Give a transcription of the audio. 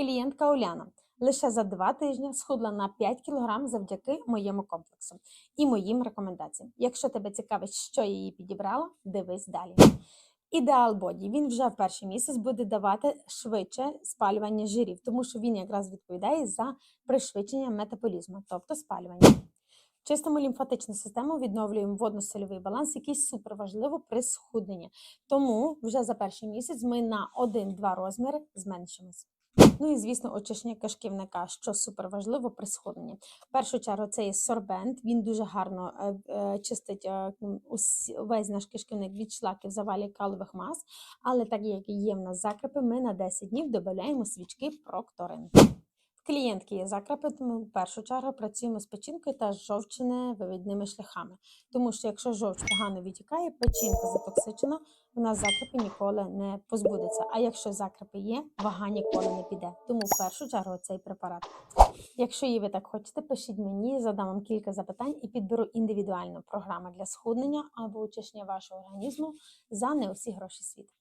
Клієнтка Оляна лише за два тижні схудла на 5 кг завдяки моєму комплексу і моїм рекомендаціям. Якщо тебе цікавить, що я її підібрала, дивись далі. Ідеал боді він вже в перший місяць буде давати швидше спалювання жирів, тому що він якраз відповідає за пришвидшення метаболізму, тобто спалювання. Чистимо лімфатичну систему, відновлюємо водно-сольовий баланс, який супер важливо при схудненні. Тому вже за перший місяць ми на 1-2 розміри зменшимось. Ну і звісно, очищення кишківника, що супер важливо при схудненні. В першу чергу це є сорбент. Він дуже гарно е, е, чистить е, весь наш кишківник від шлаків, завалів калових мас. Але так як є в нас закрепи, ми на 10 днів додаємо свічки прокторин. Клієнтки є закрепи, тому в першу чергу працюємо з печінкою та жовчне вивідними шляхами. Тому що якщо жовч погано відтікає, печінка затоксичена, нас закрепи ніколи не позбудеться. А якщо закрепи є, вага ніколи не піде. Тому в першу чергу цей препарат. Якщо і ви так хочете, пишіть мені, задам вам кілька запитань і підберу індивідуальну програму для схуднення або очищення вашого організму за не усі гроші світу.